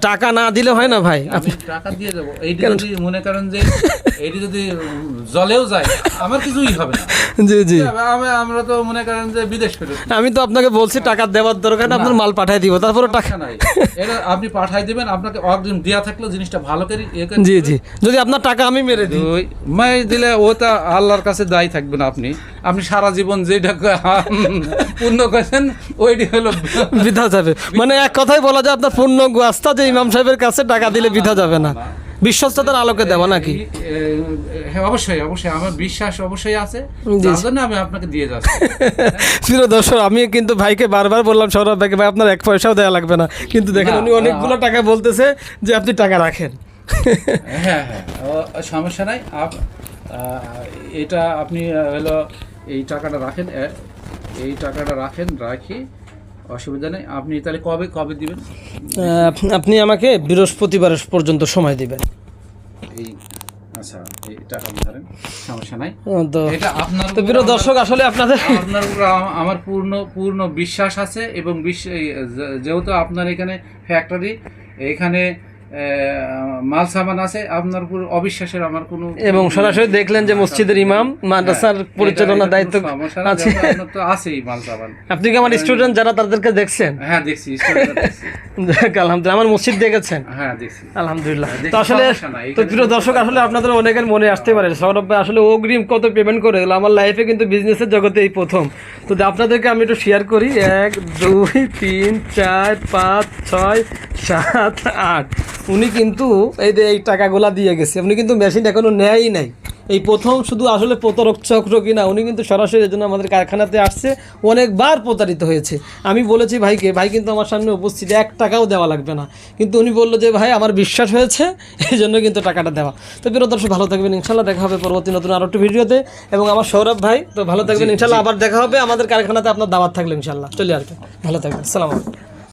টাকা না দিলে হয় না ভাই? আমি টাকা দিয়ে দেবো। এইটি যদি মনে করেন যে এইটি যদি জলেও যায় আমার কিছুই হবে না। জি জি। আমি- আমরা তো মনে করেন যে বিদেশ ফেরত আমি তো আপনাকে বলছি টাকা দেওয়ার দরকার না আপনার মাল পাঠিয়ে দিব তারপরে টাকা নাই। এটা আপনি পাঠাই দিবেন আপনাকে অগ্রিম দেওয়া থাকলেও জিনিসটা ভালো করে ইয়ে জি জি। যদি আপনার টাকা আমি মেরে দিই। মাই দিলে ওটা আল্লাহর কাছে দায়ী থাকবেন আপনি। আপনি সারা জীবন যেটা পূর্ণ করেছেন ওইটি হলো বিধা যাবে। মানে এক কথাই বলা যায় আপনার পূর্ণ আস্থা যে ইমাম সাহেবের কাছে টাকা দিলে বিধা যাবে না। বিশ্বস্ততার আলোকে দেওয়া নাকি? হ্যাঁ অবশ্যই অবশ্যই আমার বিশ্বাস অবশ্যই আছে। জন্য আমি আপনাকে দিয়ে যাচ্ছি। প্রিয় দর্শক আমি কিন্তু ভাইকে বারবার বললাম সৌরভ ভাইকে ভাই আপনার এক পয়সাও দেওয়া লাগবে না। কিন্তু দেখেন উনি অনেকগুলো টাকা বলতেছে যে আপনি টাকা রাখেন। হ্যাঁ হ্যাঁ সমস্যা নাই। এটা আপনি হলো এই টাকাটা রাখেন। এই টাকাটা রাখেন রাখি অসুবিধা নেই। আপনি তাহলে কবে কবে দিবেন? আপনি আমাকে বৃহস্পতিবার পর্যন্ত সময় দিবেন। এই আচ্ছা এই টাকা ধরেন সমস্যা নাই। তো এটা আপনার তো প্রিয় দর্শক আসলে আপনাদের আপনার উপর আমার পূর্ণ পূর্ণ বিশ্বাস আছে এবং যেহেতু আপনার এখানে ফ্যাক্টরি এখানে মাল সামান আছে আপনার উপর অবিশ্বাসের আমার কোনো এবং সরাসরি দেখলেন যে মসজিদের ইমাম মাদ্রাসার হ্যাঁ, পরিচালনার এটা- এটা দায়িত্ব আছে। তো আছেই মাল সামান। আপনি কি আমার স্টুডেন্ট যারা তাদেরকে দেখছেন? হ্যাঁ দেখছি যাক, আলহামদুলিল্লাহ আমার মসজিদ দেখেছেন। হ্যাঁ দেখছি। আলহামদুলিল্লাহ। তো আসলে তো প্রিয় দর্শক আসলে আপনাদের অনেকের মনে আসতে পারে সৌরভ ভাই আসলে অগ্রিম কত পেমেন্ট করে গেলো আমার লাইফে কিন্তু বিজনেসের জগতে এই প্রথম। তো আপনাদেরকে আমি একটু শেয়ার করি। এক দুই তিন চার পাঁচ ছয় সাত আট। উনি কিন্তু এই যে এই টাকাগুলা দিয়ে গেছে উনি কিন্তু মেশিন এখনও নেয়ই নাই। এই প্রথম শুধু আসলে প্রতারক চক্র কিনা উনি কিন্তু সরাসরি জন্য আমাদের কারখানাতে আসছে অনেকবার প্রতারিত হয়েছে। আমি বলেছি ভাইকে ভাই কিন্তু আমার সামনে উপস্থিত এক টাকাও দেওয়া লাগবে না। কিন্তু উনি বলল যে ভাই আমার বিশ্বাস হয়েছে এই জন্য কিন্তু টাকাটা দেওয়া। তো প্রিয় দর্শক ভালো থাকবেন ইনশাল্লাহ দেখা হবে পরবর্তী নতুন আরও একটু ভিডিওতে। এবং আমার সৌরভ ভাই তো ভালো থাকবেন ইনশাল্লাহ আবার দেখা হবে আমাদের কারখানাতে আপনার দাওয়াত থাকলে ইনশাল্লাহ চলে আর কি। ভালো থাকবেন সালাম